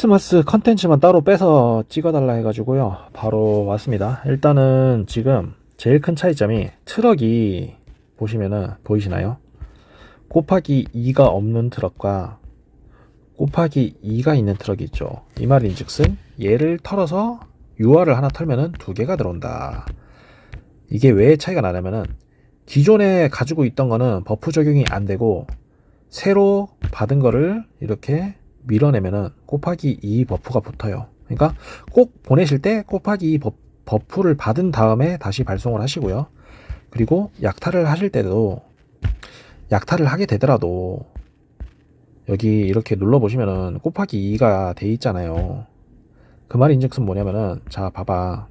크리스마스 컨텐츠만 따로 빼서 찍어달라 해가지고요. 바로 왔습니다. 일단은 지금 제일 큰 차이점이 트럭이 보시면은 보이시나요? 곱하기 2가 없는 트럭과 곱하기 2가 있는 트럭이 있죠. 이 말인 즉슨 얘를 털어서 UR을 하나 털면은 두 개가 들어온다. 이게 왜 차이가 나냐면은 기존에 가지고 있던 거는 버프 적용이 안 되고 새로 받은 거를 이렇게 밀어내면은 곱하기 2 버프가 붙어요. 그러니까 꼭 보내실 때 곱하기 2 버, 버프를 받은 다음에 다시 발송을 하시고요. 그리고 약탈을 하실 때도 약탈을 하게 되더라도 여기 이렇게 눌러 보시면은 곱하기 2가 돼 있잖아요. 그 말인즉슨 뭐냐면은 자 봐봐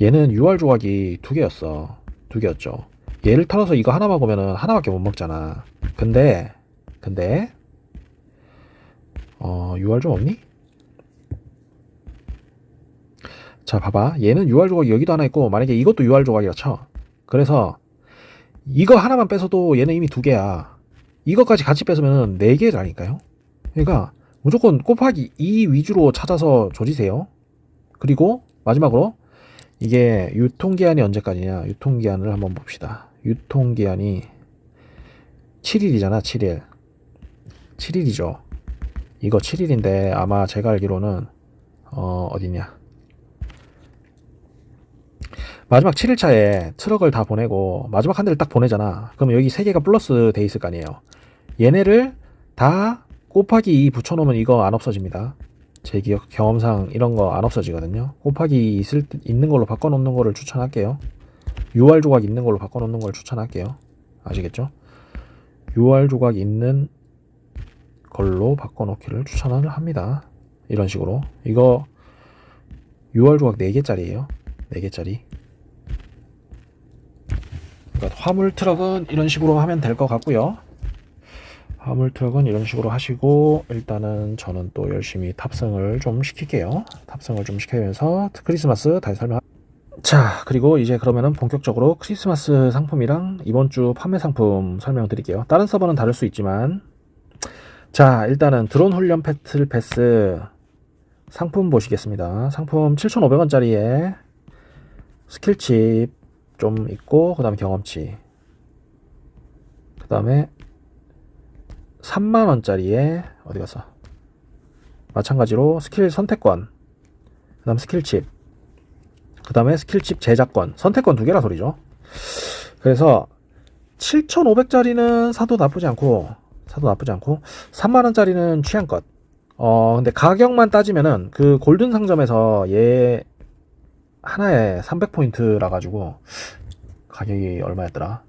얘는 UR 조각이 두 개였어 두 개였죠. 얘를 털어서 이거 하나만 보면은 하나밖에 못 먹잖아. 근데 근데 어, UR 좀 없니? 자, 봐봐. 얘는 UR 조각이 여기도 하나 있고, 만약에 이것도 UR 조각이라 쳐. 그래서, 이거 하나만 뺏어도 얘는 이미 두 개야. 이거까지 같이 뺏으면 네 개라니까요. 그러니까, 무조건 곱하기 2 위주로 찾아서 조지세요. 그리고, 마지막으로, 이게 유통기한이 언제까지냐? 유통기한을 한번 봅시다. 유통기한이 7일이잖아, 7일. 7일이죠. 이거 7일인데 아마 제가 알기로는 어 어디냐. 마지막 7일차에 트럭을 다 보내고 마지막 한 대를 딱 보내잖아. 그럼 여기 3개가 플러스 돼 있을 거 아니에요. 얘네를 다 곱하기 2 붙여놓으면 이거 안 없어집니다. 제 기억 경험상 이런 거 안 없어지거든요. 곱하기 2 있을 때- 있는 걸로 바꿔놓는 거를 추천할게요. UR 조각 있는 걸로 바꿔놓는 걸 추천할게요. 아시겠죠? UR 조각 있는 걸로 바꿔놓기를 추천을 합니다. 이런 식으로. 이거 6월 조각 4개짜리예요. 4개짜리. 그러니까 화물 트럭은 이런 식으로 하면 될 것 같고요. 화물 트럭은 이런 식으로 하시고 일단은 저는 또 열심히 탑승을 좀 시킬게요. 탑승을 좀 시키면서 크리스마스 다시 설명. 자, 그리고 이제 그러면은 본격적으로 크리스마스 상품이랑 이번 주 판매 상품 설명드릴게요. 다른 서버는 다를 수 있지만 자, 일단은 드론 훈련 패틀 패스 상품 보시겠습니다. 상품 7,500원짜리에 스킬칩 좀 있고, 그 다음에 경험치. 그 다음에 3만원짜리에, 어디 갔어? 마찬가지로 스킬 선택권. 그 다음 스킬칩. 그 다음에 스킬칩 제작권. 선택권 두 개라 소리죠. 그래서 7,500짜리는 사도 나쁘지 않고, 사도 나쁘지 않고 3만 원짜리는 취향껏. 어 근데 가격만 따지면은 그 골든 상점에서 얘 하나에 300포인트라 가지고 가격이 얼마였더라?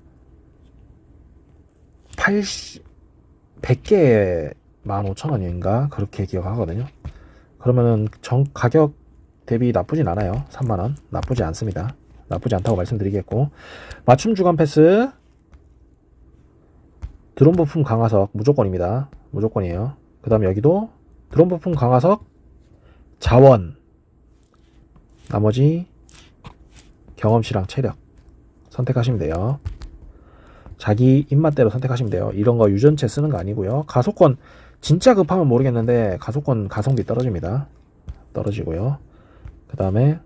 80 100개에 15,000원인가 그렇게 기억하거든요. 그러면은 정 가격 대비 나쁘진 않아요. 3만 원. 나쁘지 않습니다. 나쁘지 않다고 말씀드리겠고 맞춤 주간 패스 드론 부품 강화석 무조건입니다. 무조건이에요. 그 다음 여기도 드론 부품 강화석 자원 나머지 경험치랑 체력 선택하시면 돼요. 자기 입맛대로 선택하시면 돼요. 이런 거 유전체 쓰는 거 아니고요. 가속권 진짜 급하면 모르겠는데 가속권 가성비 떨어집니다. 떨어지고요. 그 다음에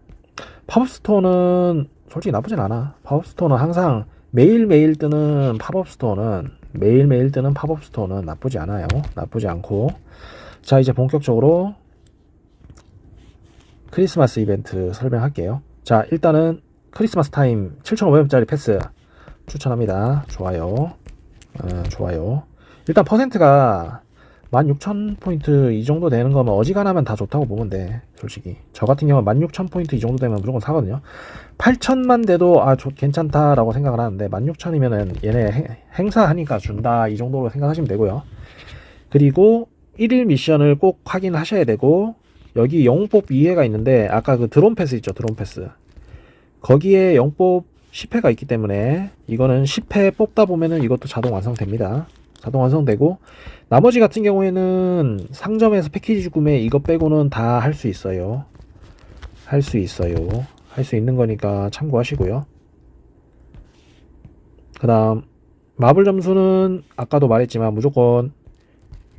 팝업 스토어는 솔직히 나쁘진 않아. 팝업 스토어는 항상 매일매일 뜨는 팝업 스토어는 매일매일 뜨는 팝업 스토어는 나쁘지 않아요. 나쁘지 않고. 자, 이제 본격적으로 크리스마스 이벤트 설명할게요. 자, 일단은 크리스마스 타임 7,500원짜리 패스 추천합니다. 좋아요. 어, 좋아요. 일단 퍼센트가 16,000포인트 이 정도 되는 거면 어지간하면 다 좋다고 보면 돼. 솔직히. 저 같은 경우는 16,000포인트 이 정도 되면 무조건 사거든요. 8천만 돼도 아 좋, 괜찮다라고 생각을 하는데 16,000이면은 얘네 행- 행사하니까 준다 이 정도로 생각하시면 되고요. 그리고 1일 미션을 꼭 확인하셔야 되고 여기 영웅법 2회가 있는데 아까 그 드론 패스 있죠 드론 패스 거기에 영법 10회가 있기 때문에 이거는 10회 뽑다 보면은 이것도 자동 완성됩니다. 자동 완성되고 나머지 같은 경우에는 상점에서 패키지 구매 이거 빼고는 다 할 수 있어요. 할 수 있어요. 할 수 있는 거니까 참고하시고요. 그 다음, 마블 점수는 아까도 말했지만 무조건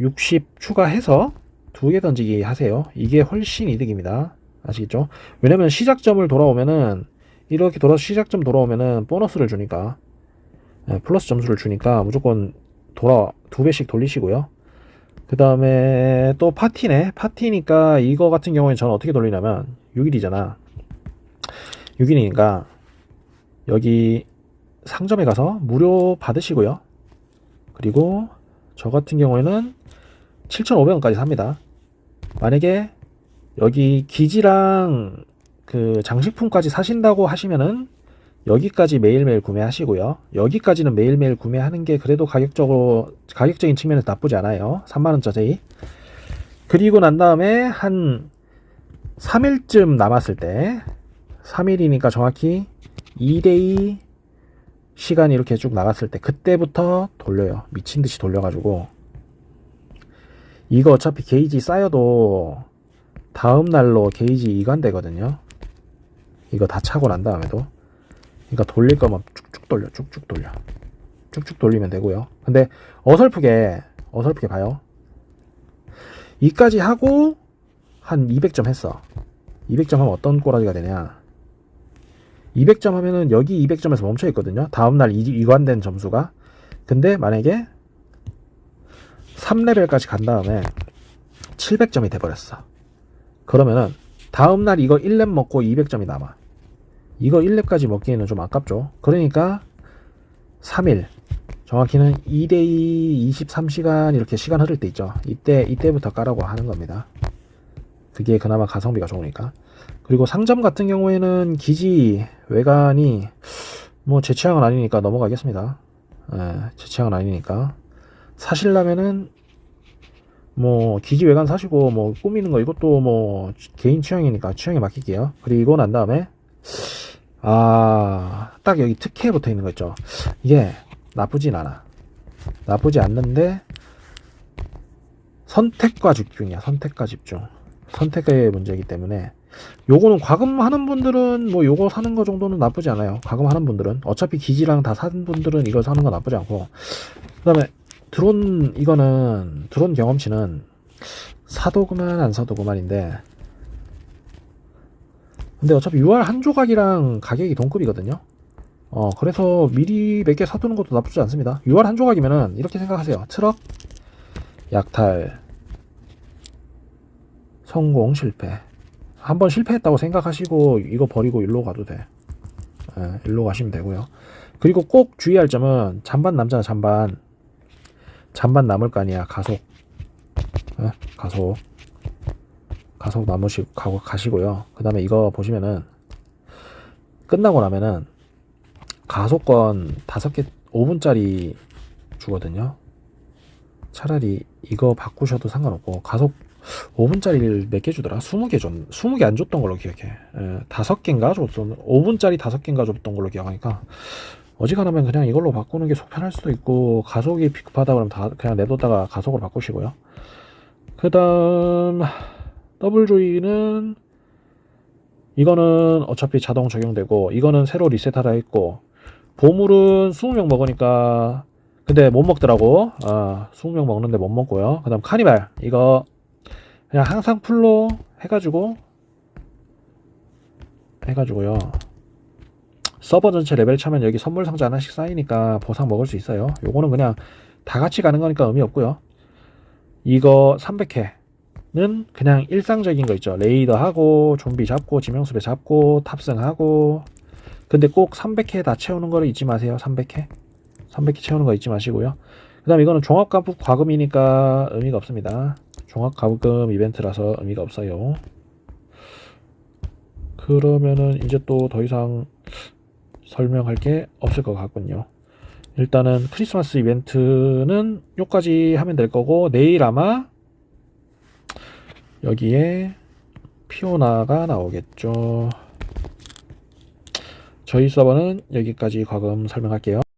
60 추가해서 두 개 던지기 하세요. 이게 훨씬 이득입니다. 아시겠죠? 왜냐면 시작점을 돌아오면은 이렇게 돌아서 시작점 돌아오면은 보너스를 주니까 예, 플러스 점수를 주니까 무조건 돌아 두 배씩 돌리시고요. 그 다음에 또 파티네. 파티니까 이거 같은 경우에 저는 어떻게 돌리냐면 6일이잖아. 6일이니까 여기 상점에 가서 무료 받으시고요. 그리고 저 같은 경우에는 7,500원까지 삽니다. 만약에 여기 기지랑 그 장식품까지 사신다고 하시면은 여기까지 매일매일 구매하시고요. 여기까지는 매일매일 구매하는 게 그래도 가격적으로 가격적인 측면에서 나쁘지 않아요. 3만 원짜리. 그리고 난 다음에 한 3일쯤 남았을 때 3일이니까 정확히 2대2 시간이 이렇게 쭉 나갔을 때 그때부터 돌려요. 미친 듯이 돌려가지고 이거 어차피 게이지 쌓여도 다음 날로 게이지 이관되거든요. 이거 다 차고 난 다음에도 그러니까 돌릴 거면 쭉쭉 돌려 쭉쭉 돌려 쭉쭉 돌리면 되고요. 근데 어설프게 어설프게 봐요. 이까지 하고 한 200점 했어. 200점 하면 어떤 꼬라지가 되냐? 200점 하면은 여기 200점에서 멈춰 있거든요. 다음 날 이- 이관된 점수가. 근데 만약에 3레벨까지 간 다음에 700점이 돼 버렸어. 그러면은 다음 날 이거 1렙 먹고 200점이 남아. 이거 1렙까지 먹기에는 좀 아깝죠. 그러니까 3일 정확히는 2대2 23시간 이렇게 시간 흐를 때 있죠. 이때 이때부터 까라고 하는 겁니다. 그게 그나마 가성비가 좋으니까. 그리고 상점 같은 경우에는 기지 외관이 뭐 제 취향은 아니니까 넘어가겠습니다. 예, 제 취향은 아니니까 사실라면은 뭐 기지 외관 사시고 뭐 꾸미는 거 이것도 뭐 개인 취향이니까 취향에 맡길게요. 그리고 난 다음에 아, 딱 여기 특혜 붙어 있는 거 있죠. 이게 나쁘진 않아. 나쁘지 않는데 선택과 집중이야. 선택과 집중. 선택의 문제이기 때문에 요거는 과금하는 분들은 뭐 요거 사는 거 정도는 나쁘지 않아요. 과금하는 분들은 어차피 기지랑 다 사는 분들은 이거 사는 거 나쁘지 않고 그다음에 드론 이거는 드론 경험치는 사도 그만 안 사도 그만인데 근데 어차피 UR 한 조각이랑 가격이 동급이거든요. 어, 그래서 미리 몇 개 사두는 것도 나쁘지 않습니다. UR 한 조각이면은 이렇게 생각하세요. 트럭, 약탈, 성공, 실패. 한번 실패했다고 생각하시고 이거 버리고 일로 가도 돼. 예, 일로 가시면 되고요. 그리고 꼭 주의할 점은 잔반 남잖아, 잔반. 잔반 남을 거 아니야, 가속. 예, 가속. 가속 나무시 가고 가시고요. 그 다음에 이거 보시면은 끝나고 나면은 가속권 다섯 개 5분짜리 주거든요. 차라리 이거 바꾸셔도 상관없고 가속 5분짜리를 몇 개 주더라? 20개 줬, 20개 안 줬던 걸로 기억해. 예, 다섯 개인가 줬던 5분짜리 다섯 개인가 줬던 걸로 기억하니까 어지간하면 그냥 이걸로 바꾸는 게 속 편할 수도 있고 가속이 비급하다 그러면 다 그냥 내뒀다가 가속으로 바꾸시고요. 그다음 더블 조이는 이거는 어차피 자동 적용되고 이거는 새로 리셋하라 했고 보물은 20명 먹으니까 근데 못 먹더라고. 아 20명 먹는데 못 먹고요. 그 다음 카니발. 이거 그냥 항상 풀로 해가지고 해가지고요. 서버 전체 레벨 차면 여기 선물 상자 하나씩 쌓이니까 보상 먹을 수 있어요. 요거는 그냥 다 같이 가는 거니까 의미 없고요. 이거 300회 는 그냥 일상적인 거 있죠. 레이더 하고 좀비 잡고 지명수배 잡고 탑승하고 근데 꼭 300회 다 채우는 거를 잊지 마세요. 300회 300회 채우는 거 잊지 마시고요. 그 다음 이거는 종합가부 과금이니까 의미가 없습니다. 종합가금 이벤트라서 의미가 없어요. 그러면은 이제 또 더 이상 설명할 게 없을 것 같군요. 일단은 크리스마스 이벤트는 요까지 하면 될 거고 내일 아마 여기에 피오나가 나오겠죠. 저희 서버는 여기까지 과금 설명할게요.